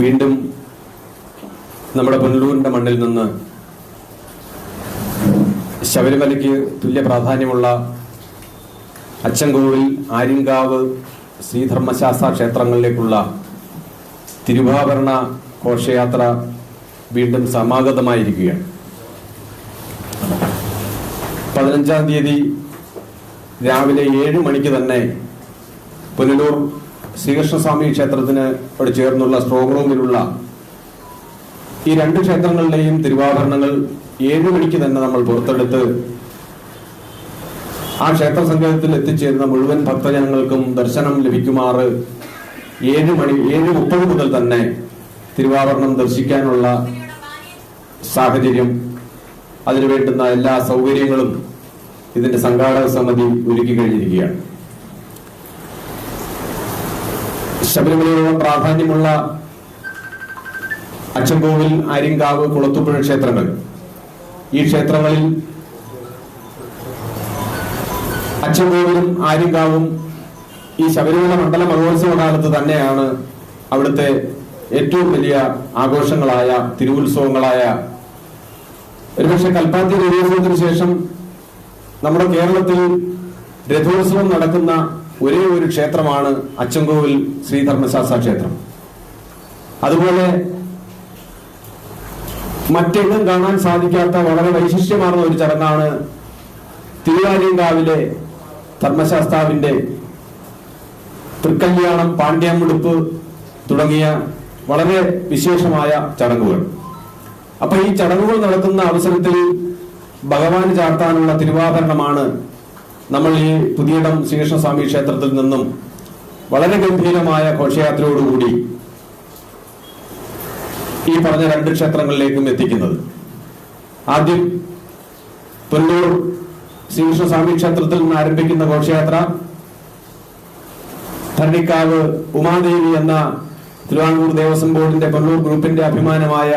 വീണ്ടും നമ്മുടെ പുനലൂരിന്റെ മണ്ണിൽ നിന്ന് ശബരിമലയ്ക്ക് തുല്യ പ്രാധാന്യമുള്ള അച്ചൻകോവിൽ ആര്യങ്കാവ് ശ്രീധർമ്മശാസ്ത്ര ക്ഷേത്രങ്ങളിലേക്കുള്ള തിരുവാഭരണ ഘോഷയാത്ര വീണ്ടും സമാഗതമായിരിക്കുകയാണ്. പതിനഞ്ചാം തീയതി രാവിലെ ഏഴ് മണിക്ക് തന്നെ പുനലൂർ ശ്രീകൃഷ്ണസ്വാമി ക്ഷേത്രത്തിന് ചേർന്നുള്ള സ്ട്രോങ് റൂമിലുള്ള ഈ രണ്ട് ക്ഷേത്രങ്ങളുടെയും തിരുവാഭരണങ്ങൾ ഏഴ് മണിക്ക് തന്നെ നമ്മൾ പുറത്തെടുത്ത് ആ ക്ഷേത്ര സംഗമത്തിൽ എത്തിച്ചേരുന്ന മുഴുവൻ ഭക്തജനങ്ങൾക്കും ദർശനം ലഭിക്കുമാറ് ഏഴ് മണി ഏഴ് മുപ്പത് മുതൽ തന്നെ തിരുവാഭരണം ദർശിക്കാനുള്ള സാഹചര്യം. അതിനു വേണ്ടുന്ന എല്ലാ സൗകര്യങ്ങളും ഇതിന്റെ സംഘാടക സമിതി ഒരുക്കി കഴിഞ്ഞിരിക്കുകയാണ്. ശബരിമലയോളം പ്രാധാന്യമുള്ള അച്ചൻകോവിൽ ആര്യങ്കാവ് കുളത്തുപുഴ ക്ഷേത്രങ്ങൾ. ഈ ക്ഷേത്രങ്ങളിൽ അച്ചൻകോവിലും ആര്യങ്കാവും ഈ ശബരിമല മണ്ഡല മഹോത്സവ കാലത്ത് തന്നെയാണ് അവിടുത്തെ ഏറ്റവും വലിയ ആഘോഷങ്ങളായ തിരുവുത്സവങ്ങളായ. ഒരുപക്ഷെ കൽപ്പാത്തി രഥോത്സവത്തിന് ശേഷം നമ്മുടെ കേരളത്തിൽ രഥോത്സവം നടക്കുന്ന ഒരേ ഒരു ക്ഷേത്രമാണ് അച്ചൻകോവിൽ ശ്രീധർമ്മശാസ്ത്ര ക്ഷേത്രം. അതുപോലെ മറ്റെങ്ങും കാണാൻ സാധിക്കാത്ത വളരെ വൈശിഷ്ട്യമാർന്ന ഒരു ചടങ്ങാണ് തിരുവാര്യങ്കാവിലെ ധർമ്മശാസ്താവിന്റെ തൃക്കല്യാണം പാണ്ഡ്യാമുടുപ്പ് തുടങ്ങിയ വളരെ വിശേഷമായ ചടങ്ങുകൾ. അപ്പൊ ഈ ചടങ്ങുകൾ നടക്കുന്ന അവസരത്തിൽ ഭഗവാന് ചാർത്താനുള്ള തിരുവാഭരണമാണ് നമ്മൾ ഈ പുതിയിടം ശ്രീകൃഷ്ണസ്വാമി ക്ഷേത്രത്തിൽ നിന്നും വളരെ ഗംഭീരമായ ഘോഷയാത്രയോടുകൂടി ഈ പറഞ്ഞ രണ്ട് ക്ഷേത്രങ്ങളിലേക്കും എത്തിക്കുന്നത്. ആദ്യം പുല്ലൂർ ശ്രീകൃഷ്ണസ്വാമി ക്ഷേത്രത്തിൽ നിന്ന് ആരംഭിക്കുന്ന ഘോഷയാത്ര ഭരണിക്കാവ് ഉമാദേവി എന്ന തിരുവാങ്കൂർ ദേവസ്വം ബോർഡിന്റെ കൊല്ലൂർ ഗ്രൂപ്പിന്റെ അഭിമാനമായ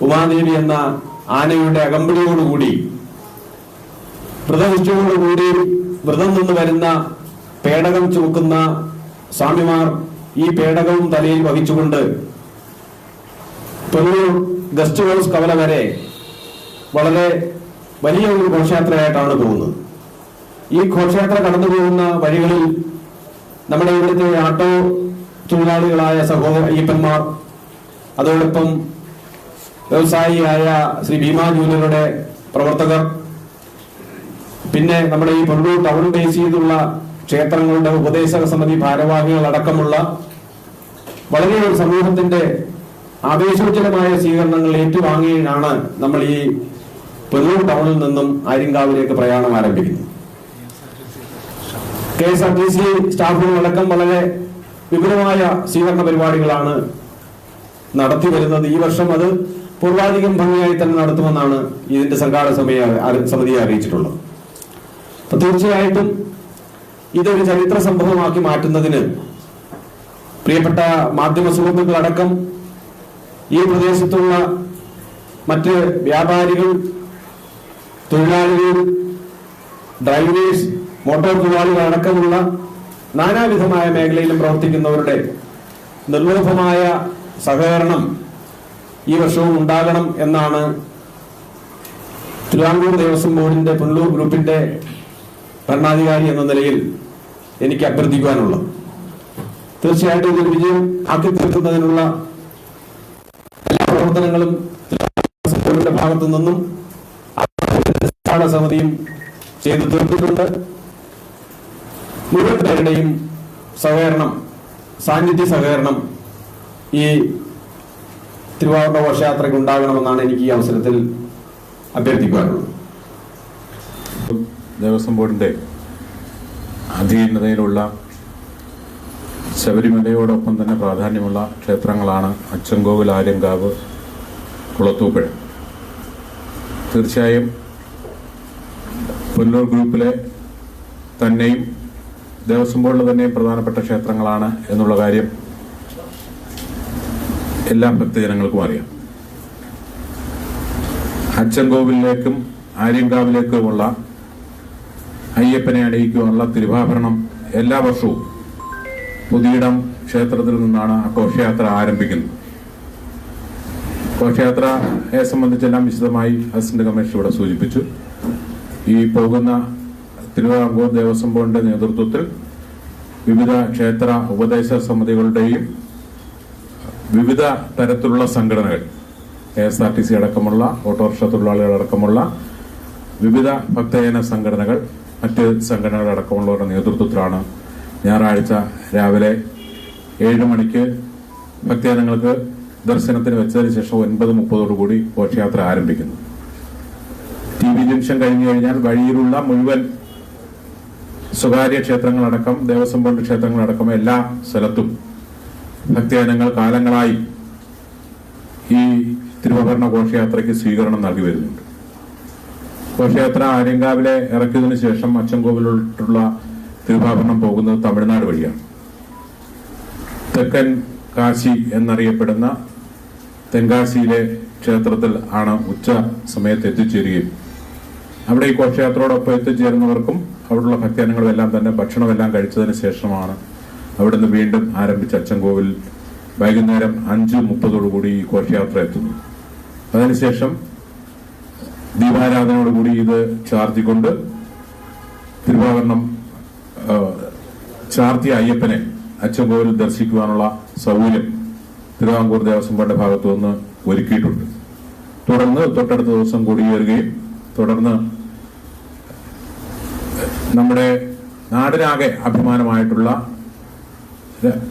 ഉമാദേവി എന്ന ആനയുടെ അകമ്പടിയോടുകൂടി വ്രതനിഷ്ഠയോടുകൂടി വ്രതം നിന്ന് വരുന്ന പേടകം ചുമക്കുന്ന സ്വാമിമാർ ഈ പേടകവും തലയിൽ വഹിച്ചുകൊണ്ട് തൊണ്ണൂർ ഗസ്റ്റ് ഹൗസ് കവല വരെ വളരെ വലിയ ഒരു ഘോഷയാത്രയായിട്ടാണ് പോകുന്നത്. ഈ ഘോഷയാത്ര കടന്നു പോകുന്ന വഴികളിൽ നമ്മുടെ ഇവിടുത്തെ ആട്ടോ തൊഴിലാളികളായ സഹോദര അയ്യപ്പന്മാർ അതോടൊപ്പം വ്യവസായിയായ ശ്രീ ഭീമാ ജൂനിയറുടെ പ്രവർത്തകർ പിന്നെ നമ്മുടെ ഈ പൊള്ളൂർ ടൗൺ ബേസ് ചെയ്തുള്ള ക്ഷേത്രങ്ങളുടെ ഉപദേശക സമിതി ഭാരവാഹികൾ അടക്കമുള്ള വളരെ സമൂഹത്തിന്റെ ആവേശോജ്ജലമായ സ്വീകരണങ്ങൾ ഏറ്റുവാങ്ങിയാണ് നമ്മൾ ഈ പൊന്നൂർ ടൗണിൽ നിന്നും ആര്യങ്കാവിലേക്ക് പ്രയാണം ആരംഭിക്കുന്നത്. K S R T C സ്റ്റാഫുകളടക്കം വളരെ വിപുലമായ സ്വീകരണ പരിപാടികളാണ് നടത്തി വരുന്നത്. ഈ വർഷം അത് പൂർവാധികം ഭംഗിയായി തന്നെ നടത്തുമെന്നാണ് ഇതിന്റെ സംഘാടക സമിതി സമിതിയെ അറിയിച്ചിട്ടുള്ളത്. തീർച്ചയായിട്ടും ഇതൊരു ചരിത്ര സംഭവമാക്കി മാറ്റുന്നതിന് പ്രിയപ്പെട്ട മാധ്യമ സുഹൃത്തുക്കളടക്കം ഈ പ്രദേശത്തുള്ള മറ്റ് വ്യാപാരികൾ തൊഴിലാളികൾ ഡ്രൈവേഴ്സ് മോട്ടോർ തൊഴിലാളികൾ അടക്കമുള്ള നാനാവിധമായ മേഖലയിലും പ്രവർത്തിക്കുന്നവരുടെ നിർലോഭമായ സഹകരണം ഈ വർഷവും ഉണ്ടാകണം എന്നാണ് തിരുവാങ്കൂർ ദേവസ്വം ബോർഡിന്റെ പുനലൂർ ഗ്രൂപ്പിന്റെ ഭരണാധികാരി എന്ന നിലയിൽ എനിക്ക് അഭ്യർത്ഥിക്കുവാനുള്ളത് തീർച്ചയായിട്ടും ഇതിൽ വിജയം ആക്കി തീർക്കുന്നതിനുള്ള എല്ലാ പ്രവർത്തനങ്ങളും ഭാഗത്തു നിന്നും സമിതിയും ചെയ്തു തീർത്തിട്ടുണ്ട്. മുഴുവൻ പേരുടെയും സഹകരണം സാന്നിധ്യ സഹകരണം ഈ തിരുവാഭരണ ഘോഷയാത്രയ്ക്ക് ഉണ്ടാകണമെന്നാണ് എനിക്ക് ഈ അവസരത്തിൽ അഭ്യർത്ഥിക്കുവാനുള്ളത്. ദേവസ്വം ബോർഡിന്റെ അധീനതയിലുള്ള ശബരിമലയോടൊപ്പം തന്നെ പ്രാധാന്യമുള്ള ക്ഷേത്രങ്ങളാണ് അച്ചൻകോവിൽ ആര്യങ്കാവ് കുളത്തൂപ്പുഴ. തീർച്ചയായും പുല്ലൂർ ഗ്രൂപ്പിലെ തന്നെയും ദേവസ്വം ബോർഡിലെ തന്നെയും പ്രധാനപ്പെട്ട ക്ഷേത്രങ്ങളാണ് എന്നുള്ള കാര്യം എല്ലാ ഭക്തജനങ്ങൾക്കും അറിയാം. അച്ചൻകോവിലേക്കും ആര്യങ്കാവിലേക്കുമുള്ള അയ്യപ്പനെ അണിയിക്കുവാനുള്ള തിരുവാഭരണം എല്ലാ വർഷവും പുതിയിടം ക്ഷേത്രത്തിൽ നിന്നാണ് ഘോഷയാത്ര ആരംഭിക്കുന്നത്. ഘോഷയാത്രയെ സംബന്ധിച്ചെല്ലാം വിശദമായി അസിസ്റ്റന്റ് കമ്മീഷണർ ഇവിടെ സൂചിപ്പിച്ചു. ഈ പോകുന്ന തിരുവിതാംകൂർ ദേവസ്വം ബോർഡിന്റെ നേതൃത്വത്തിൽ വിവിധ ക്ഷേത്ര ഉപദേശ സമിതികളുടെയും വിവിധ തരത്തിലുള്ള സംഘടനകൾ K S R T C അടക്കമുള്ള ഓട്ടോറിക്ഷ തൊഴിലാളികൾ അടക്കമുള്ള വിവിധ ഭക്തജന സംഘടനകൾ മറ്റ് സംഘടനകളടക്കമുള്ളവരുടെ നേതൃത്വത്തിലാണ് ഞായറാഴ്ച രാവിലെ ഏഴ് മണിക്ക് ഭക്തജനങ്ങൾക്ക് ദർശനത്തിന് വെച്ചതിന് ശേഷം ഒൻപത് മുപ്പതോടുകൂടി ഘോഷയാത്ര ആരംഭിക്കുന്നു. ടി വി ജംഗ്ഷൻ കഴിഞ്ഞു കഴിഞ്ഞാൽ വഴിയിലുള്ള മുഴുവൻ സ്വകാര്യ ക്ഷേത്രങ്ങളടക്കം ദേവസ്വം ബോർഡ് ക്ഷേത്രങ്ങളടക്കം എല്ലാ സ്ഥലത്തും ഭക്തജനങ്ങൾ കാലങ്ങളായി ഈ തിരുവഭരണ ഘോഷയാത്രയ്ക്ക് സ്വീകരണം നൽകി വരുന്നുണ്ട്. ഘോഷയാത്ര ആര്യങ്കാവിലെ ഇറക്കിയതിനു ശേഷം അച്ചൻകോവിലോട്ടുള്ള തിരുവാഭരണം പോകുന്നത് തമിഴ്നാട് വഴിയാണ്. തെക്കൻ കാശി എന്നറിയപ്പെടുന്ന തെങ്കാശിയിലെ ക്ഷേത്രത്തിൽ ആണ് ഉച്ച സമയത്ത് എത്തിച്ചേരുകയും അവിടെ ഈ ഘോഷയാത്രയോടൊപ്പം എത്തിച്ചേരുന്നവർക്കും അവിടെയുള്ള ഭക്തജനങ്ങളെല്ലാം തന്നെ ഭക്ഷണമെല്ലാം കഴിച്ചതിന് ശേഷമാണ് അവിടുന്ന് വീണ്ടും ആരംഭിച്ച അച്ചൻകോവിൽ വൈകുന്നേരം അഞ്ച് മുപ്പതോടുകൂടി ഈ ഘോഷയാത്ര എത്തുന്നു അതിനുശേഷം ദീപാരാധനയോടുകൂടി ഇത് ചാർത്തിക്കൊണ്ട് തിരുവാഭരണം ചാർത്തിയ അയ്യപ്പനെ അച്ചൻകോവിൽ ദർശിക്കുവാനുള്ള സൗകര്യം തിരുവാങ്കൂർ ദേവസ്വം ബോർഡിന്റെ ഭാഗത്തു നിന്ന് ഒരുക്കിയിട്ടുണ്ട്. തുടർന്ന് തൊട്ടടുത്ത ദിവസം കൊടിയേറുകയും തുടർന്ന് നമ്മുടെ നാടിനാകെ അഭിമാനമായിട്ടുള്ള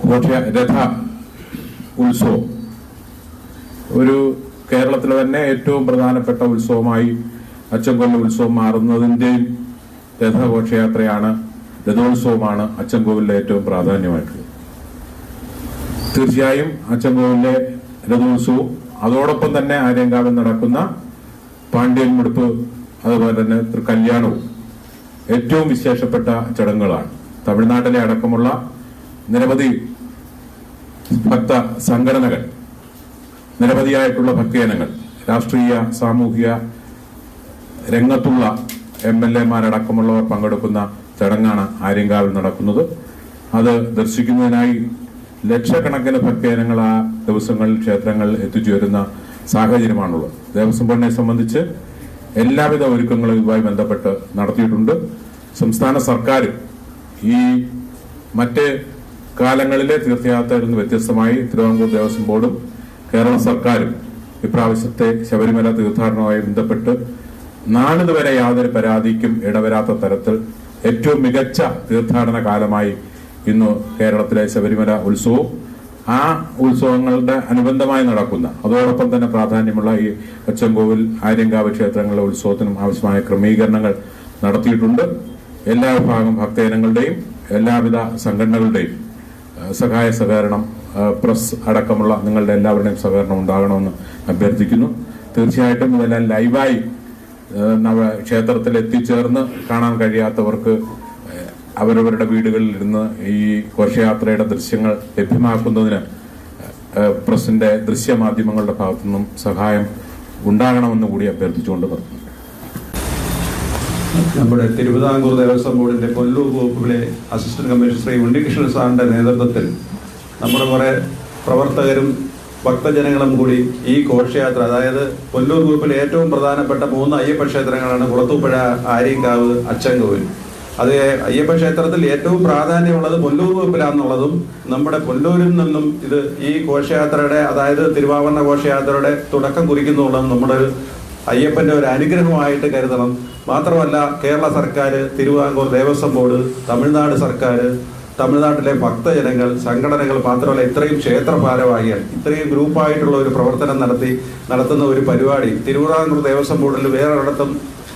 ഘോഷ രഥ ഉത്സവം. ഒരു കേരളത്തിലെ തന്നെ ഏറ്റവും പ്രധാനപ്പെട്ട ഉത്സവമായി അച്ചൻകൊല്ല ഉത്സവം മാറുന്നതിന്റെയും രഥഘോഷയാത്രയാണ് രഥോത്സവമാണ് അച്ചൻകോവിലെ ഏറ്റവും പ്രാധാന്യമായിട്ടുള്ളത്. തീർച്ചയായും അച്ചൻകോവിലെ രഥോത്സവവും അതോടൊപ്പം തന്നെ ആര്യങ്കാവിൽ നടക്കുന്ന പാണ്ഡ്യൻ മുടുപ്പ് അതുപോലെ തന്നെ കല്യാണവും ഏറ്റവും വിശേഷപ്പെട്ട ചടങ്ങുകളാണ്. തമിഴ്നാട്ടിലെ അടക്കമുള്ള നിരവധി ഭക്ത സംഘടനകൾ നിരവധിയായിട്ടുള്ള ഭക്തജനങ്ങൾ രാഷ്ട്രീയ സാമൂഹിക രംഗത്തുള്ള എം എൽ എമാരടക്കമുള്ളവർ പങ്കെടുക്കുന്ന ചടങ്ങാണ് ആര്യങ്കാവിൽ നടക്കുന്നത്. അത് ദർശിക്കുന്നതിനായി ലക്ഷക്കണക്കിന് ഭക്തജനങ്ങൾ ആ ദിവസങ്ങളിൽ ക്ഷേത്രങ്ങളിൽ എത്തിച്ചേരുന്ന സാഹചര്യമാണുള്ളത്. ദേവസ്വം ബോർഡിനെ സംബന്ധിച്ച് എല്ലാവിധ ഒരുക്കങ്ങളും ഇതുമായി ബന്ധപ്പെട്ട് നടത്തിയിട്ടുണ്ട്. സംസ്ഥാന സർക്കാർ ഈ മറ്റ് കാലങ്ങളിലെ തീർത്ഥയാത്രയിൽ നിന്ന് വ്യത്യസ്തമായി തിരുവിതാംകൂർ ദേവസ്വം ബോർഡും കേരള സർക്കാരും ഇപ്രാവശ്യത്തെ ശബരിമല തീർത്ഥാടനവുമായി ബന്ധപ്പെട്ട് നാളിതുവരെ യാതൊരു പരാതിക്കും ഇടവരാത്ത തരത്തിൽ ഏറ്റവും മികച്ച തീർത്ഥാടന കാലമായി ഇന്ന് കേരളത്തിലെ ശബരിമല ഉത്സവവും ആ ഉത്സവങ്ങളുടെ അനുബന്ധമായി നടക്കുന്ന അതോടൊപ്പം തന്നെ പ്രാധാന്യമുള്ള ഈ അച്ചൻകോവിൽ ആര്യങ്കാവ് ക്ഷേത്രങ്ങളിലെ ഉത്സവത്തിനും ആവശ്യമായ ക്രമീകരണങ്ങൾ നടത്തിയിട്ടുണ്ട്. എല്ലാ വിഭാഗം ഭക്തജനങ്ങളുടെയും എല്ലാവിധ സംഘടനകളുടെയും സഹായ സഹകരണം പ്രസ് അടക്കമുള്ള നിങ്ങളുടെ എല്ലാവരുടെയും സഹകരണം ഉണ്ടാകണമെന്ന് അഭ്യർത്ഥിക്കുന്നു. തീർച്ചയായിട്ടും ഇതെല്ലാം ലൈവായി നവ ക്ഷേത്രത്തിൽ എത്തിച്ചേർന്ന് കാണാൻ കഴിയാത്തവർക്ക് അവരവരുടെ വീടുകളിൽ ഇരുന്ന് ഈ ഘോഷയാത്രയുടെ ദൃശ്യങ്ങൾ ലഭ്യമാക്കുന്നതിന് പ്രസിന്റെ ദൃശ്യമാധ്യമങ്ങളുടെ ഭാഗത്തു നിന്നും സഹായം ഉണ്ടാകണമെന്ന് കൂടി അഭ്യർത്ഥിച്ചുകൊണ്ട് പറഞ്ഞു. നമ്മുടെ തിരുവിതാംകൂർ ദേവസ്വം ബോർഡിന്റെ കൊല്ലൂർ വകുപ്പിലെ അസിസ്റ്റന്റ് കമ്മീഷണർ ശ്രീ ഉണ്ണികൃഷ്ണൻ സാറിന്റെ നേതൃത്വത്തിൽ നമ്മുടെ കുറെ പ്രവർത്തകരും ഭക്തജനങ്ങളും കൂടി ഈ ഘോഷയാത്ര അതായത് കൊല്ലൂർ ഗ്രൂപ്പിലെ ഏറ്റവും പ്രധാനപ്പെട്ട മൂന്ന് അയ്യപ്പ ക്ഷേത്രങ്ങളാണ് കുളത്തൂപ്പുഴ ആര്യങ്കാവ് അച്ചൻകോവിൽ അത് അയ്യപ്പ ക്ഷേത്രത്തിൽ ഏറ്റവും പ്രാധാന്യമുള്ളത് കൊല്ലൂർ ഗ്രൂപ്പിലാണെന്നുള്ളതും നമ്മുടെ കൊല്ലൂരിൽ നിന്നും ഇത് ഈ ഘോഷയാത്രയുടെ അതായത് തിരുവാഭരണ ഘോഷയാത്രയുടെ തുടക്കം കുറിക്കുന്നുള്ളതും നമ്മുടെ ഒരു അയ്യപ്പന്റെ ഒരു അനുഗ്രഹമായിട്ട് കരുതണം. മാത്രമല്ല കേരള സർക്കാർ തിരുവാങ്കൂർ ദേവസ്വം ബോർഡ് തമിഴ്നാട് സർക്കാർ തമിഴ്നാട്ടിലെ ഭക്തജനങ്ങൾ സംഘടനകൾ മാത്രമല്ല ഇത്രയും ക്ഷേത്ര ഭാരവാഹികൾ ഇത്രയും ഗ്രൂപ്പായിട്ടുള്ള ഒരു പ്രവർത്തനം നടത്തി നടത്തുന്ന ഒരു പരിപാടി. തിരുവിതാംകൂർ ദേവസ്വം ബോർഡിൽ വേറെ ഒരിടത്തും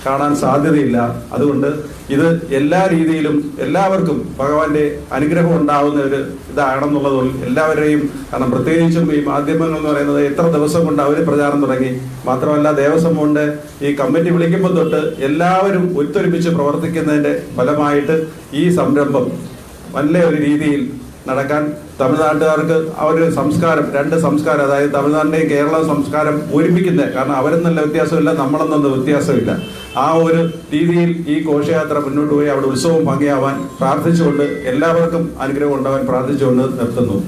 കാണാൻ സാധ്യതയില്ല. അതുകൊണ്ട് ഇത് എല്ലാ രീതിയിലും എല്ലാവർക്കും ഭഗവാന്റെ അനുഗ്രഹം ഉണ്ടാവുന്ന ഒരു ഇതാണെന്നുള്ളത് എല്ലാവരെയും കാരണം പ്രത്യേകിച്ചും ഈ മാധ്യമങ്ങൾ എന്ന് പറയുന്നത് എത്ര ദിവസം കൊണ്ട് അവർ പ്രചാരണം തുടങ്ങി. മാത്രമല്ല ദേവസ്വം കൊണ്ട് ഈ കമ്മിറ്റി വിളിക്കുമ്പോൾ തൊട്ട് എല്ലാവരും ഒത്തൊരുമിച്ച് പ്രവർത്തിക്കുന്നതിന്റെ ഫലമായിട്ട് ഈ സംരംഭം നല്ല ഒരു രീതിയിൽ നടക്കാൻ തമിഴ്നാട്ടുകാർക്ക് ഒരു സംസ്കാരം രണ്ട് സംസ്കാരം അതായത് തമിഴ്നാടിന്റെയും കേരള സംസ്കാരം ഒരുമിക്കുന്നത് കാരണം അവരെന്നല്ല വ്യത്യാസമില്ല നമ്മളെന്നുള്ള വ്യത്യാസമില്ല. ആ ഒരു രീതിയിൽ ഈ ഘോഷയാത്ര മുന്നോട്ട് പോയി അവിടെ ഉത്സവം ഭംഗിയാവാൻ പ്രാർത്ഥിച്ചുകൊണ്ട് എല്ലാവർക്കും അനുഗ്രഹം ഉണ്ടാവാൻ പ്രാർത്ഥിച്ചുകൊണ്ട് നിർത്തുന്നു.